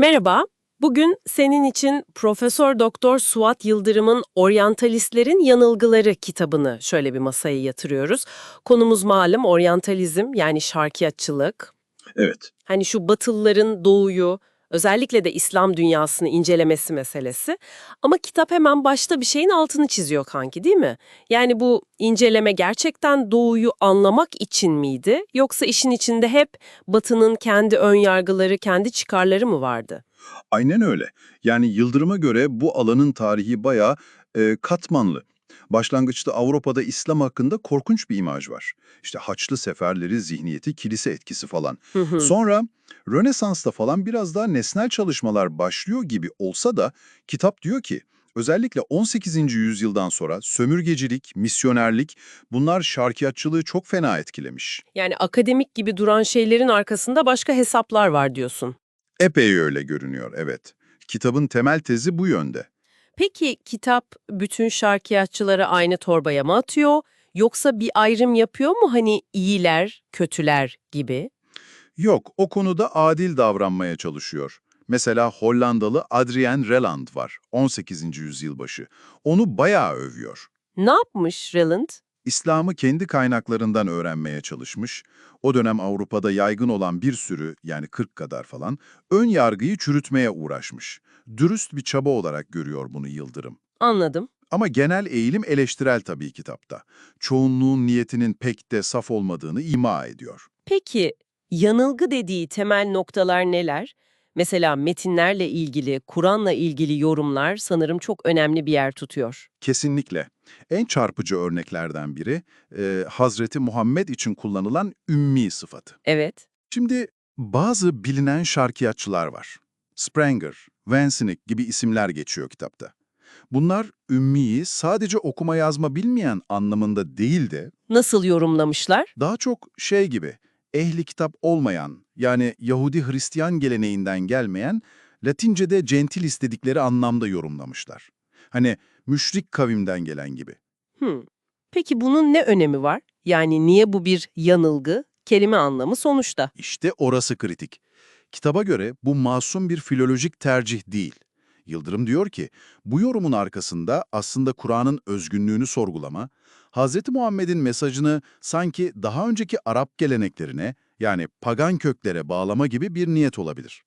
Merhaba. Bugün senin için Profesör Doktor Suat Yıldırım'ın Oryantalistlerin Yanılgıları kitabını şöyle bir masaya yatırıyoruz. Konumuz malum oryantalizm yani şarkiyatçılık. Evet. Hani şu Batılıların doğuyu, özellikle de İslam dünyasını incelemesi meselesi. Ama kitap hemen başta bir şeyin altını çiziyor kanki değil mi? Yani bu inceleme gerçekten doğuyu anlamak için miydi? Yoksa işin içinde hep Batı'nın kendi ön yargıları, kendi çıkarları mı vardı? Aynen öyle. Yani Yıldırım'a göre bu alanın tarihi bayağı e, katmanlı. Başlangıçta Avrupa'da İslam hakkında korkunç bir imaj var. İşte Haçlı seferleri, zihniyeti, kilise etkisi falan. Hı hı. Sonra Rönesans'ta falan biraz daha nesnel çalışmalar başlıyor gibi olsa da kitap diyor ki özellikle 18. yüzyıldan sonra sömürgecilik, misyonerlik bunlar şarkiyatçılığı çok fena etkilemiş. Yani akademik gibi duran şeylerin arkasında başka hesaplar var diyorsun. Epey öyle görünüyor, evet. Kitabın temel tezi bu yönde. Peki kitap bütün şarkiyatçıları aynı torbaya mı atıyor? Yoksa bir ayrım yapıyor mu hani iyiler, kötüler gibi? Yok, o konuda adil davranmaya çalışıyor. Mesela Hollandalı Adrien Reland var, 18. yüzyıl başı. Onu bayağı övüyor. Ne yapmış Relland? İslam'ı kendi kaynaklarından öğrenmeye çalışmış. O dönem Avrupa'da yaygın olan bir sürü, yani 40 kadar falan, ön yargıyı çürütmeye uğraşmış. Dürüst bir çaba olarak görüyor bunu Yıldırım. Anladım. Ama genel eğilim eleştirel tabii kitapta. Çoğunluğun niyetinin pek de saf olmadığını ima ediyor. Peki yanılgı dediği temel noktalar neler? Mesela metinlerle ilgili, Kur'an'la ilgili yorumlar sanırım çok önemli bir yer tutuyor. Kesinlikle. En çarpıcı örneklerden biri e, Hazreti Muhammed için kullanılan ümmi sıfatı. Evet. Şimdi bazı bilinen şarkiyatçılar var. Spranger, Vansinick gibi isimler geçiyor kitapta. Bunlar ümmiyi sadece okuma yazma bilmeyen anlamında değil de Nasıl yorumlamışlar? daha çok şey gibi ehli kitap olmayan yani Yahudi Hristiyan geleneğinden gelmeyen Latince'de centil istedikleri anlamda yorumlamışlar. Hani müşrik kavimden gelen gibi. Hmm. Peki bunun ne önemi var? Yani niye bu bir yanılgı? Kelime anlamı sonuçta. İşte orası kritik. Kitaba göre bu masum bir filolojik tercih değil. Yıldırım diyor ki, bu yorumun arkasında aslında Kur'an'ın özgünlüğünü sorgulama, Hz. Muhammed'in mesajını sanki daha önceki Arap geleneklerine, yani pagan köklere bağlama gibi bir niyet olabilir.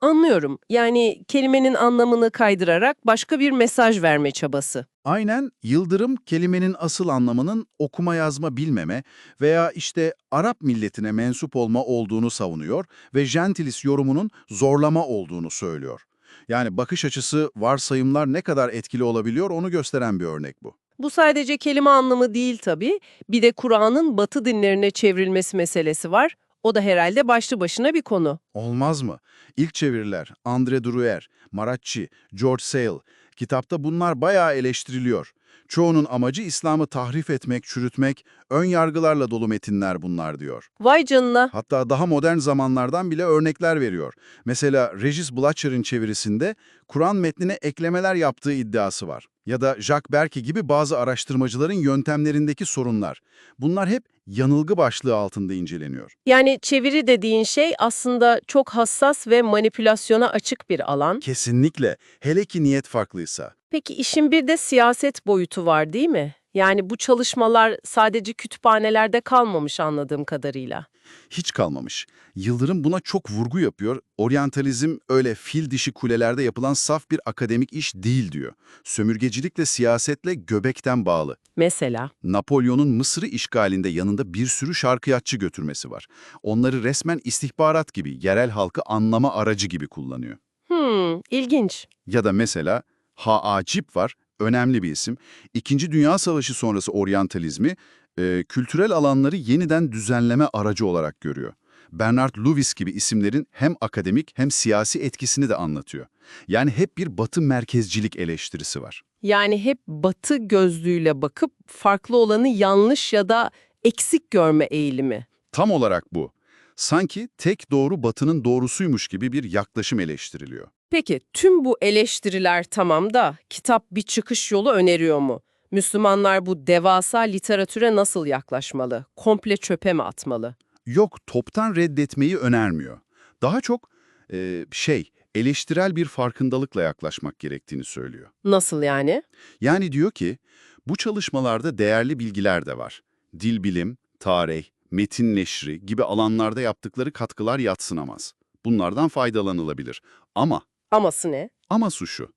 Anlıyorum. Yani kelimenin anlamını kaydırarak başka bir mesaj verme çabası. Aynen Yıldırım kelimenin asıl anlamının okuma yazma bilmeme veya işte Arap milletine mensup olma olduğunu savunuyor ve gentilis yorumunun zorlama olduğunu söylüyor. Yani bakış açısı, varsayımlar ne kadar etkili olabiliyor onu gösteren bir örnek bu. Bu sadece kelime anlamı değil tabii. Bir de Kur'an'ın batı dinlerine çevrilmesi meselesi var. O da herhalde başlı başına bir konu. Olmaz mı? İlk çeviriler Andre Druyer, Maratçi, George Sale, kitapta bunlar bayağı eleştiriliyor. Çoğunun amacı İslam'ı tahrif etmek, çürütmek, ön yargılarla dolu metinler bunlar diyor. Vay canına. Hatta daha modern zamanlardan bile örnekler veriyor. Mesela Regis Blatcher'ın çevirisinde Kur'an metnine eklemeler yaptığı iddiası var. Ya da Jacques Berke gibi bazı araştırmacıların yöntemlerindeki sorunlar. Bunlar hep yanılgı başlığı altında inceleniyor. Yani çeviri dediğin şey aslında çok hassas ve manipülasyona açık bir alan. Kesinlikle. Hele ki niyet farklıysa. Peki işin bir de siyaset boyutu var değil mi? Yani bu çalışmalar sadece kütüphanelerde kalmamış anladığım kadarıyla. Hiç kalmamış. Yıldırım buna çok vurgu yapıyor. Oryantalizm öyle fil dişi kulelerde yapılan saf bir akademik iş değil diyor. Sömürgecilikle siyasetle göbekten bağlı. Mesela. Napolyon'un Mısır'ı işgalinde yanında bir sürü şarkıyatçı götürmesi var. Onları resmen istihbarat gibi, yerel halkı anlama aracı gibi kullanıyor. Hmm, ilginç. Ya da mesela Ha-Acip var, önemli bir isim. İkinci Dünya Savaşı sonrası oryantalizmi e, kültürel alanları yeniden düzenleme aracı olarak görüyor. Bernard Lewis gibi isimlerin hem akademik hem siyasi etkisini de anlatıyor. Yani hep bir batı merkezcilik eleştirisi var. Yani hep batı gözlüğüyle bakıp farklı olanı yanlış ya da eksik görme eğilimi. Tam olarak bu. Sanki tek doğru batının doğrusuymuş gibi bir yaklaşım eleştiriliyor. Peki tüm bu eleştiriler tamam da kitap bir çıkış yolu öneriyor mu? Müslümanlar bu devasa literatüre nasıl yaklaşmalı? Komple çöpe mi atmalı? Yok, toptan reddetmeyi önermiyor. Daha çok e, şey, eleştirel bir farkındalıkla yaklaşmak gerektiğini söylüyor. Nasıl yani? Yani diyor ki, bu çalışmalarda değerli bilgiler de var. Dil bilim, tarih, metin neşri gibi alanlarda yaptıkları katkılar yatsınamaz. Bunlardan faydalanılabilir. Ama, Aması ne? aması şu.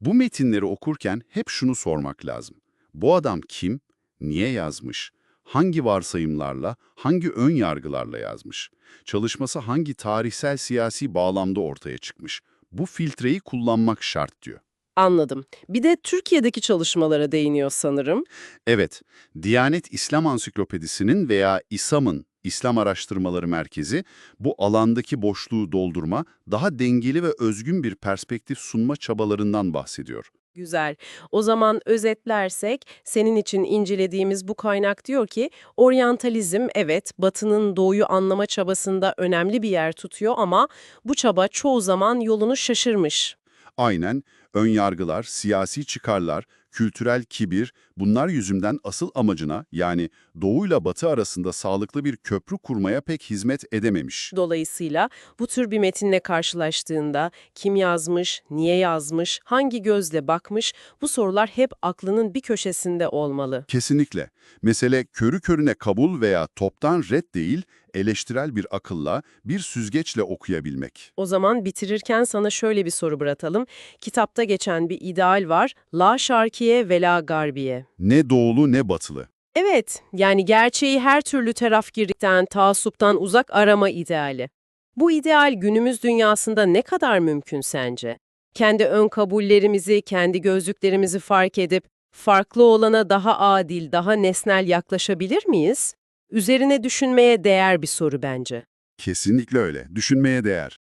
Bu metinleri okurken hep şunu sormak lazım. Bu adam kim? Niye yazmış? Hangi varsayımlarla, hangi ön yargılarla yazmış? Çalışması hangi tarihsel siyasi bağlamda ortaya çıkmış? Bu filtreyi kullanmak şart diyor. Anladım. Bir de Türkiye'deki çalışmalara değiniyor sanırım. Evet, Diyanet İslam Ansiklopedisi'nin veya İSAM'ın İslam Araştırmaları Merkezi bu alandaki boşluğu doldurma, daha dengeli ve özgün bir perspektif sunma çabalarından bahsediyor. Güzel. O zaman özetlersek, senin için incelediğimiz bu kaynak diyor ki, oryantalizm evet Batı'nın doğuyu anlama çabasında önemli bir yer tutuyor ama bu çaba çoğu zaman yolunu şaşırmış. Aynen, ön yargılar, siyasi çıkarlar, kültürel kibir, bunlar yüzünden asıl amacına yani doğuyla batı arasında sağlıklı bir köprü kurmaya pek hizmet edememiş. Dolayısıyla bu tür bir metinle karşılaştığında kim yazmış, niye yazmış, hangi gözle bakmış bu sorular hep aklının bir köşesinde olmalı. Kesinlikle. Mesele körü körüne kabul veya toptan red değil, eleştirel bir akılla, bir süzgeçle okuyabilmek. O zaman bitirirken sana şöyle bir soru bırakalım. Kitapta geçen bir ideal var. La şarkiye ve la garbiye. Ne doğulu ne batılı. Evet, yani gerçeği her türlü tarafgirlikten, taassuptan uzak arama ideali. Bu ideal günümüz dünyasında ne kadar mümkün sence? Kendi ön kabullerimizi, kendi gözlüklerimizi fark edip farklı olana daha adil, daha nesnel yaklaşabilir miyiz? Üzerine düşünmeye değer bir soru bence. Kesinlikle öyle. Düşünmeye değer.